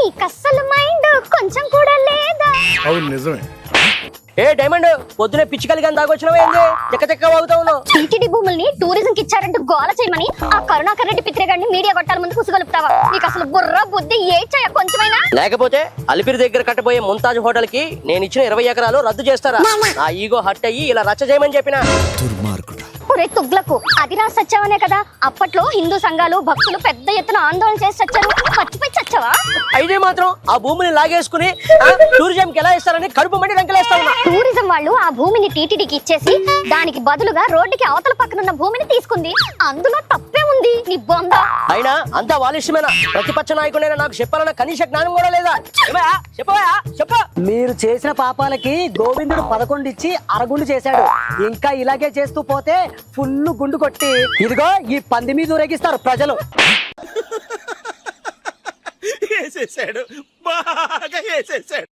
నీకు అస్సలు మైండ్ కొంచెం కూడా లేదా? అవును నిజమే. ఏ డైమండ్ పొద్దునే పిచ్చికలిగా దాగొచ్చినవా ఏంది? చెక్క చెక్క వాగుతా ఉన్నావు టీటీడీ భూముల్ని టూరిజం కి ఇచ్చారంటూ గోల చేయమని ఆ కరుణాకర్ రెడ్డి పిత్రగాడిని మీడియా కొట్టాల ముందు కుసగలుపుతావా నీకు అసలు బుర్ర బుద్ధి ఏడ్చాయా కొంచెమైనా? లేకపోతే అలిపిరి దగ్గర కట్టబోయే ముంతాజ్ హోటల్కి నేను ఇచ్చిన ఇరవై ఎకరాలు రద్దు చేస్తారా? నా ఈగో హట్ అయ్యి ఇలా రచ్చ చేయమని చెప్పిన. దుర్మార్గుడు. ఒరే తుగ్లకు అది రా సచ్చావనే కదా? అప్పట్లో హిందూ సంఘాలు భక్తులు పెద్ద ఎత్తున ఆందోళన చేసి చచ్చారు. మర్చిపోయి చచ్చావా? అయితే మాత్రం ఆ భూమిని లాగేసుకుని టూరిజం ఎలా ఇస్తారని కడుపు మండి రంకలేస్తా ఉన్నా టూరిజం వాళ్ళు ఆ భూమిని టీటీడీకి ఇచ్చేసి దానికి బదులుగా రోడ్డుకి అవతల పక్కన ఉన్న భూమిని తీసుకుంది. అందులో తప్పే ఉంది నీ బొంద. అయినా అంతా వాలిష్టమేనా ప్రతిపక్ష నాయకుడైనా నాకు చెప్పాలన్న కనీస జ్ఞానం కూడా లేదా? ఏమయ్యా? చెప్పవయ్యా చెప్ప. మీరు చేసిన పాపాలకి గోవిందుడు పదకొండు ఇచ్చి అరగుండు చేశాడు. ఇంకా ఇలాగే చేస్తూ పోతే ఫుల్ గుండు కొట్టి ఇదిగో ఈ పంది మీద ఊరేగిస్తారు ప్రజలు. వేసేసాడు. బాగా వేసేసాడు.